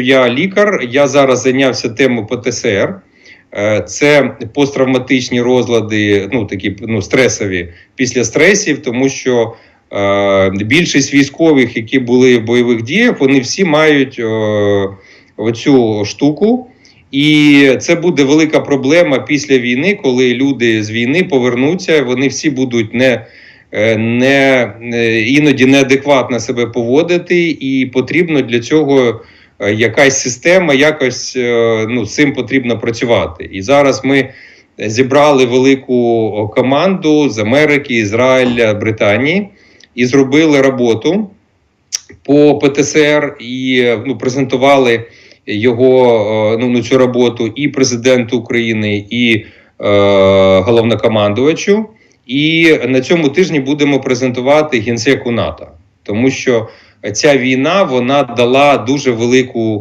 Я лікар, я зараз зайнявся темою ПТСР. Е, Це посттравматичні розлади, ну такі ну, стресові після стресів, тому що е, більшість військових, які були в бойових діях, вони всі мають е, оцю штуку. І це буде велика проблема після війни, коли люди з війни повернуться, вони всі будуть не, е, не е, іноді неадекватно себе поводити, і потрібно для цього якась система, якось е, ну, цим потрібно працювати. І зараз ми зібрали велику команду з Америки, Ізраїля, Британії і зробили роботу по ПТСР і е, ну, презентували його е, ну, цю роботу і президенту України, і е, головнокомандувачу. І на цьому тижні будемо презентувати генсеку НАТО, тому що ця війна вона дала дуже велику